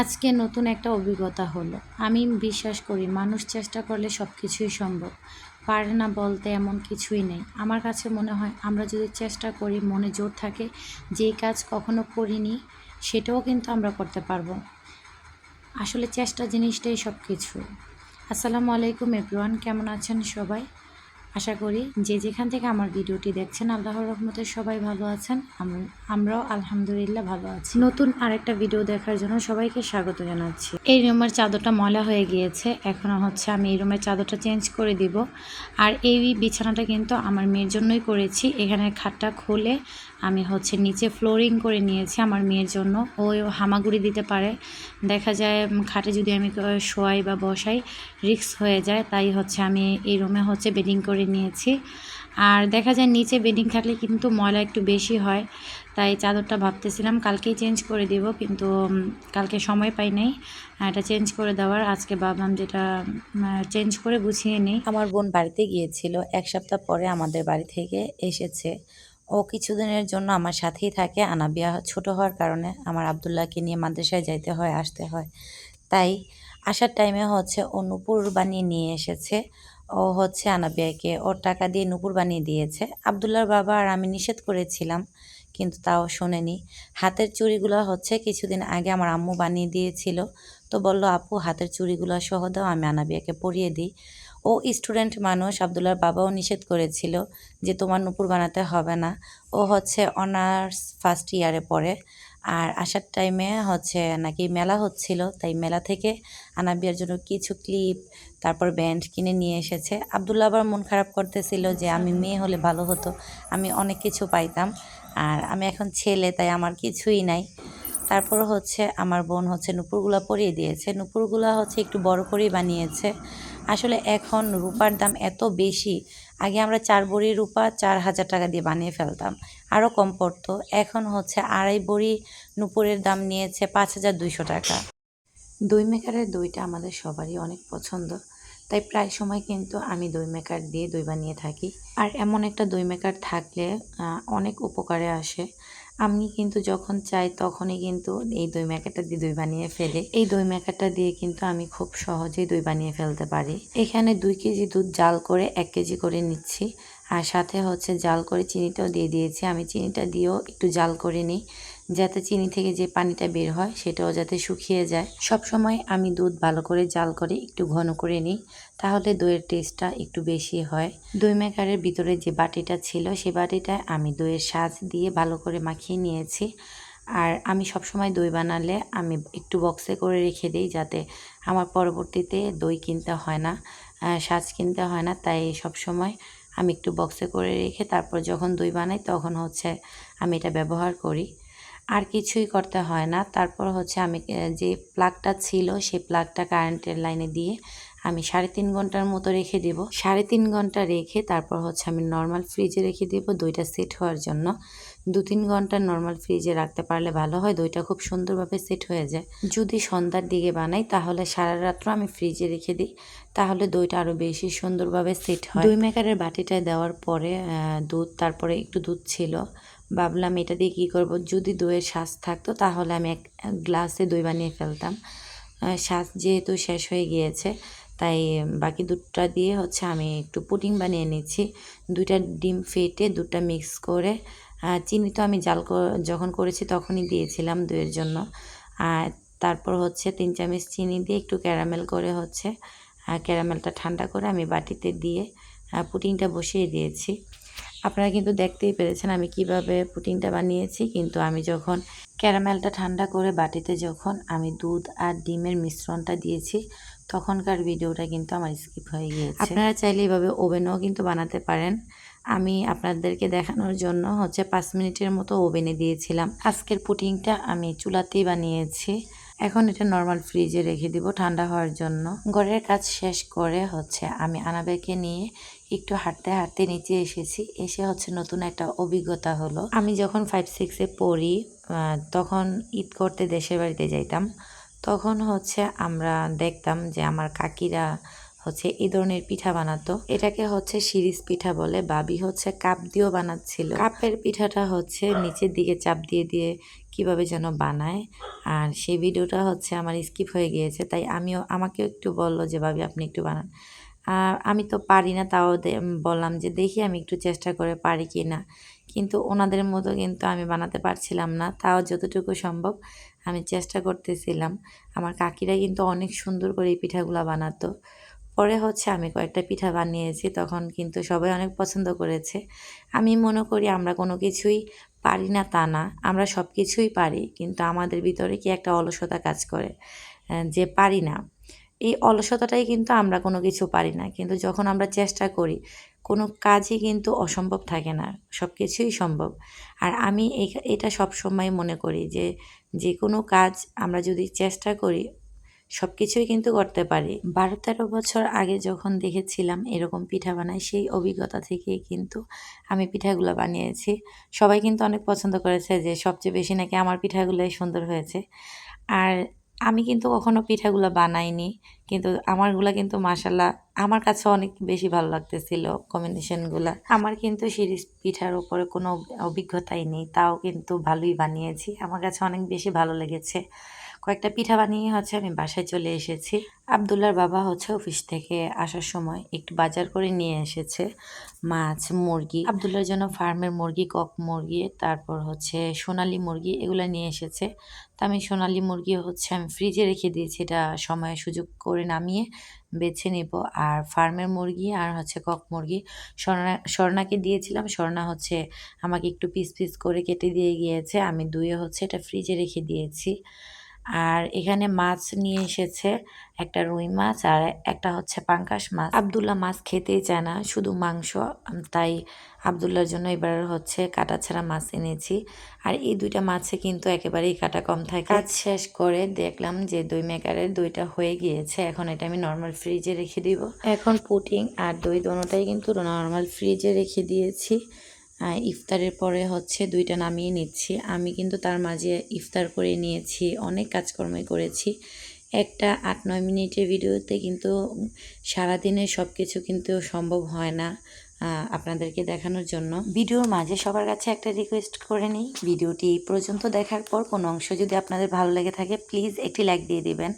আজকে নতুন একটা অভিজ্ঞতা হলো। আমি বিশ্বাস করি, মানুষ চেষ্টা করলে সব কিছুই সম্ভব। পারে না বলতে এমন কিছুই নেই। আমার কাছে মনে হয়, আমরা যদি চেষ্টা করি, মনে জোর থাকে, যেই কাজ কখনো করিনি, সেটাও কিন্তু আমরা করতে পারব। আসলে চেষ্টা জিনিসটাই সব কিছু আসসালামু আলাইকুম, এভরিওয়ান। কেমন আছেন সবাই? আশা করি যে যেখান থেকে আমার ভিডিওটি দেখছেন, আল্লাহর রহমতে সবাই ভালো আছেন। আমরাও আলহামদুলিল্লাহ ভালো আছি। নতুন আরেকটা ভিডিও দেখার জন্য সবাইকে স্বাগত জানাচ্ছি। এই রুমের চাদরটা ময়লা হয়ে গিয়েছে। এখন হচ্ছে আমি এই রুমের চাদরটা চেঞ্জ করে দিব। আর এই বিছানাটা কিন্তু আমার মেয়ের জন্যই করেছি। এখানে খাটটা খুলে আমি হচ্ছে নিচে ফ্লোরিং করে নিয়েছি আমার মেয়ের জন্য। ও হামাগুড়ি দিতে পারে। দেখা যায় খাটে যদি আমি শোয়াই বা বসাই রিক্স হয়ে যায়। তাই হচ্ছে আমি এই রুমে হচ্ছে বেডিং করে নিয়েছি। আর দেখা যায় নিচে বেডিং থাকলে কিন্তু ময়লা একটু বেশি হয়। তাই চাদরটা ভাবতেছিলাম, কালকেই চেঞ্জ করে দিব, কিন্তু কালকে সময় পাই নাই। এটা চেঞ্জ করে দেওয়ার। আজকে ভাবলাম যেটা চেঞ্জ করে গুছিয়ে নিই। আমার বোন বাড়িতে গিয়েছিল। এক সপ্তাহ পরে আমাদের বাড়ি থেকে এসেছে। ও কিছুদিনের জন্য আমার সাথেই থাকে। আনাবিয়া ছোট হওয়ার কারণে আমার আবদুল্লাহকে নিয়ে মাদ্রাসায় যাইতে হয়, আসতে হয়। তাই আসার টাইমে হচ্ছে ও নুপুর বানিয়ে নিয়ে এসেছে। ও হচ্ছে আনাবিয়াকে ওর টাকা দিয়ে নুপুর বানিয়ে দিয়েছে। আবদুল্লাহর বাবা আর আমি নিষেধ করেছিলাম, কিন্তু তাও শোনেনি। হাতের চুড়িগুলো হচ্ছে কিছুদিন আগে আমার আম্মু বানিয়ে দিয়েছিল। তো বলল, আপু, হাতের চুড়িগুলো সহ দাও, আমি আনাবিয়াকে পরিয়ে দিই। ও স্টুডেন্ট মানুষ আবদুল্লার বাবাও নিষেধ করেছিল যে তোমার নুপুর বানাতে হবে না। ও হচ্ছে অনার্স ফার্স্ট ইয়ারে পড়ে। আর আসার টাইমে হচ্ছে নাকি মেলা হচ্ছিল, তাই মেলা থেকে আনাবিয়ার জন্য কিছু ক্লিপ তারপর ব্যান্ড কিনে নিয়ে এসেছে। আবদুল্লা আবার মন খারাপ করতেছিল যে আমি মেয়ে হলে ভালো হতো, আমি অনেক কিছু পাইতাম। আর আমি এখন ছেলে, তাই আমার কিছুই নাই। তারপর হচ্ছে আমার বোন হচ্ছে নুপুরগুলা পরিয়ে দিয়েছে। নুপুরগুলা হচ্ছে একটু বড় করেই বানিয়েছে। আসলে এখন রূপার দাম এত বেশি, আগে আমরা চার বড়ি রূপা চার হাজার টাকা দিয়ে বানিয়ে ফেলতাম। আরও কম পড়তো, এখন হচ্ছে আড়াই বড়ি নুপুরের দাম নিয়েছে পাঁচ হাজার দুইশো টাকা। দই মেকারের দইটা আমাদের সবারই অনেক পছন্দ, তাই প্রায় সময় কিন্তু আমি দই মেকার দিয়ে দই বানিয়ে থাকি। আর এমন একটা দই মেকার থাকলে অনেক উপকারে আসে। আমি কিন্তু যখন চাই তখনই কিন্তু এই দই মেকাটা দিয়ে দই বানিয়ে ফেলে। এই দই মেকাটা দিয়ে কিন্তু আমি খুব সহজেই দই বানিয়ে ফেলতে পারি। এখানে দুই কেজি দুধ জাল করে এক কেজি করে নিচ্ছি। আর সাথে হচ্ছে জাল করে চিনিটাও দিয়ে দিয়েছি। আমি চিনিটা দিয়েও একটু জাল করে নিই। যাতে চিনি থেকে যে পানিটা বের হয় সেটাও যাতে শুকিয়ে যায়। সব সময় আমি দুধ ভালো করে জাল করে একটু ঘন করে নিই, তাহলে দইয়ের টেস্টটা একটু বেশি হয়। দই মেকারের ভিতরে যে বাটিটা ছিল সেই বাটিটায় আমি দইয়ের সাজ দিয়ে ভালো করে মাখিয়ে নিয়েছি। আর আমি সব সময় দই বানালে আমি একটু বক্সে করে রেখে দিই যাতে আমার পরবর্তীতে দই কিনতে হয় না সাজ কিনতে হয় না। তাই সব সময় আমি একটু বক্সে করে রেখে তারপর যখন দই বানাই তখন হচ্ছে আমি এটা ব্যবহার করি। আর কিছুই করতে হয় না। তারপর হচ্ছে আমি যে প্লাগটা ছিল সেই প্লাগটা কারেন্টের লাইনে দিয়ে আমি সাড়ে তিন ঘণ্টার মতো রেখে দেব। সাড়ে তিন ঘণ্টা রেখে তারপর হচ্ছে আমি নর্মাল ফ্রিজে রেখে দেব। দইটা সেট হওয়ার জন্য। দু তিন ঘণ্টা নর্মাল ফ্রিজে রাখতে পারলে ভালো হয়। দইটা খুব সুন্দরভাবে সেট হয়ে যায়। যদি সন্ধ্যার দিকে বানাই তাহলে সারা রাত্র আমি ফ্রিজে রেখে দিই। তাহলে দইটা আরও বেশি সুন্দরভাবে সেট হয়। দই মেকারের বাটিটায় দেওয়ার পরে দুধ, তারপরে একটু দুধ ছিল। ভাবলাম এটা দিয়ে কী করব? যদি দইয়ের শ্বাস থাকতো তাহলে আমি এক গ্লাসে দই বানিয়ে ফেলতাম। শ্বাস যেহেতু শেষ হয়ে গিয়েছে, তাই বাকি দুধটা দিয়ে হচ্ছে আমি একটু পুডিং বানিয়ে নিচ্ছি। দুইটা ডিম ফেটে দুধটা মিক্স করে চিনি তো আমি জাল যখন করেছি তখনই দিয়েছিলাম দইয়ের জন্য। আর তারপর হচ্ছে তিন চামচ চিনি দিয়ে একটু ক্যারামেল করে হচ্ছে ক্যারামেলটা ঠান্ডা করে আমি বাটিতে দিয়ে পুটিংটা বসিয়ে দিয়েছি। আপনারা কিন্তু দেখতেই পেরেছেন আমি কীভাবে পুটিংটা বানিয়েছি। কিন্তু আমি যখন ক্যারামেলটা ঠান্ডা করে বাটিতে যখন আমি দুধ আর ডিমের মিশ্রণটা দিয়েছি, তখনকার ভিডিওটা কিন্তু আমার স্কিপ হয়ে গিয়েছে। আপনারা চাইলে এভাবে ওভেনও কিন্তু বানাতে পারেন। আমি আপনাদেরকে দেখানোর জন্য হচ্ছে পাঁচ মিনিটের মতো ওভেনে দিয়েছিলাম। আজকের পুটিংটা আমি চুলাতেই বানিয়েছি। এখন এটা নর্মাল ফ্রিজে রেখে দিব ঠান্ডা হওয়ার জন্য। ঘরের কাজ শেষ করে হচ্ছে আমি আনাবেকে নিয়ে একটু হাঁটতে হাঁটতে নিচে এসেছি। এসে হচ্ছে নতুন একটা অভিজ্ঞতা হলো। আমি যখন ফাইভ সিক্সে পড়ি তখন ঈদ করতে দেশের বাড়িতে যাইতাম। তখন হচ্ছে আমরা দেখতাম যে আমার কাকিরা হচ্ছে এই ধরনের পিঠা বানাতো। এটাকে হচ্ছে সিরিজ পিঠা বলে। বাবি হচ্ছে কাপ দিয়েও বানাচ্ছিল। কাপের পিঠাটা হচ্ছে নিচের দিকে চাপ দিয়ে দিয়ে কীভাবে যেন বানায়। আর সেই ভিডিওটা হচ্ছে আমার স্কিপ হয়ে গিয়েছে, তাই আমিও, আমাকেও একটু বলল যে, ভাবি, আপনি একটু বানান। আর আমি তো পারি না, তাও বললাম যে, দেখি আমি একটু চেষ্টা করে পারি কি না। কিন্তু ওনাদের মতো কিন্তু আমি বানাতে পারছিলাম না, তাও যতটুকু সম্ভব আমি চেষ্টা করতেছিলাম। আমার কাকিরা কিন্তু অনেক সুন্দর করে এই পিঠাগুলো বানাতো। পরে হচ্ছে আমি কয়েকটা পিঠা বানিয়েছি, তখন কিন্তু সবাই অনেক পছন্দ করেছে। আমি মনে করি আমরা কোনো কিছুই পারি না তা না। আমরা সব কিছুই পারি, কিন্তু আমাদের ভিতরে কি একটা অলসতা কাজ করে যে পারি না। এই অলসতাটাই কিন্তু আমরা কোনো কিছু পারি না, কিন্তু যখন আমরা চেষ্টা করি, কোনো কাজই কিন্তু অসম্ভব থাকে না সব কিছুই সম্ভব। আর আমি এটা সব সময় মনে করি যে যে কোনো কাজ আমরা যদি চেষ্টা করি সব কিছুই কিন্তু করতে পারি। বারো তেরো বছর আগে যখন দেখেছিলাম এরকম পিঠা বানাই সেই অভিজ্ঞতা থেকেই কিন্তু আমি পিঠাগুলো বানিয়েছি। সবাই কিন্তু অনেক পছন্দ করেছে যে, সবচেয়ে বেশি নাকি আমার পিঠাগুলোই সুন্দর হয়েছে। আর আমি কিন্তু কখনো পিঠাগুলো বানাইনি, কিন্তু আমারগুলা কিন্তু মাসাল্লাহ আমার কাছে অনেক বেশি ভালো লাগতেছিল কম্বিনেশনগুলো। আমার কিন্তু সিরিজ পিঠার ওপরে কোনো অভিজ্ঞতাই নেই, তাও কিন্তু ভালোই বানিয়েছি। আমার কাছে অনেক বেশি ভালো লেগেছে। কয়েকটা পিঠা বানিয়ে হচ্ছে আমি বাসায় চলে এসেছি। আবদুল্লার বাবা হচ্ছে অফিস থেকে আসার সময় একটু বাজার করে নিয়ে এসেছে মাছ, মুরগি। আবদুল্লার জন্য ফার্মের মুরগি, কক মুরগি, তারপর হচ্ছে সোনালি মুরগি এগুলো নিয়ে এসেছে। তো আমি সোনালি মুরগি হচ্ছে আমি ফ্রিজে রেখে দিয়েছি, এটা সময় সুযোগ করে নামিয়ে বেছে নেব। আর ফার্মের মুরগি আর হচ্ছে কক মুরগি, স্বর্ণা, স্বর্ণাকে দিয়েছিলাম, স্বর্ণা হচ্ছে আমাকে একটু পিস পিস করে কেটে দিয়ে গিয়েছে, আমি দুয়ে হচ্ছে এটা ফ্রিজে রেখে দিয়েছি। আর এখানে মাছ নিয়ে এসেছে একটা রুই মাছ আর একটা হচ্ছে পাঙ্কাশ মাছ। আবদুল্লাহ মাছ খেতেই চায় না, শুধু মাংস। তাই আবদুল্লার জন্য এবার হচ্ছে কাটা ছাড়া মাছ এনেছি। আর এই দুইটা মাছে কিন্তু একেবারেই কাটা কম থাকে। কাজ শেষ করে দেখলাম যে দই মেকারের দইটা হয়ে গিয়েছে, এখন এটা আমি নর্মাল ফ্রিজে রেখে দিব। এখন পুটিং আর দই দোনোটাই কিন্তু নর্মাল ফ্রিজে রেখে দিয়েছি। ইফতারের পরে হচ্ছে দুইটা নামিয়ে নিচ্ছি। আমি কিন্তু তার মাঝে ইফতার করে নিয়েছি, অনেক কাজকর্মই করেছি। একটা আট নয় মিনিটের ভিডিওতে কিন্তু সারাদিনের সব কিছু কিন্তু সম্ভব হয় না আপনাদেরকে দেখানোর জন্য। ভিডিওর মাঝে সবার কাছে একটা রিকোয়েস্ট করে নিই। ভিডিওটি এই পর্যন্ত দেখার পর কোনো অংশ যদি আপনাদের ভালো লেগে থাকে প্লিজ একটি লাইক দিয়ে দিবেন।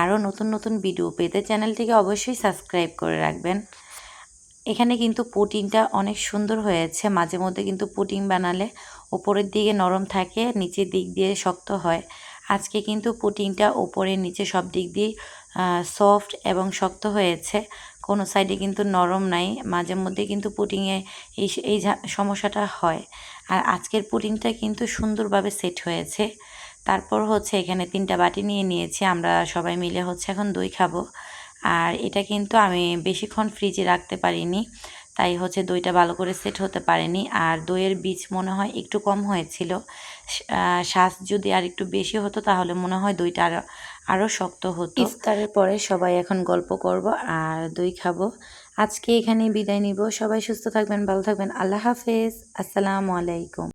আরও নতুন নতুন ভিডিও পেতে চ্যানেলটিকে অবশ্যই সাবস্ক্রাইব করে রাখবেন। এখানে কিন্তু পুটিংটা অনেক সুন্দর হয়েছে। মাঝে মধ্যে কিন্তু পুটিং বানালে ওপরের দিকে নরম থাকে, নিচের দিক দিয়ে শক্ত হয়। আজকে কিন্তু পুটিংটা ওপরে নিচে সব দিক দিয়ে সফট এবং শক্ত হয়েছে। কোনো সাইডে কিন্তু নরম নাই, মাঝে মধ্যে কিন্তু পুটিংয়ে এই এই সমস্যাটা হয়। আর আজকের পুটিংটা কিন্তু সুন্দরভাবে সেট হয়েছে। তারপর হচ্ছে এখানে তিনটা বাটি নিয়ে নিয়েছি, আমরা সবাই মিলে হচ্ছে এখন দই খাব। আর এটা কিন্তু আমি বেশিক্ষণ ফ্রিজে রাখতে পারিনি। তাই হচ্ছে দইটা ভালো করে সেট হতে পারেনি। আর দইয়ের বীজ মনে হয় একটু কম হয়েছিল। শ্বাস যদি আর একটু বেশি হতো তাহলে মনে হয় দইটা আরও আরও শক্ত হতো। ইফতারের পরে সবাই এখন গল্প করব আর দই খাব। আজকে এখানেই বিদায় নিব। সবাই সুস্থ থাকবেন, ভালো থাকবেন। আল্লাহ হাফেজ। আসসালামু আলাইকুম।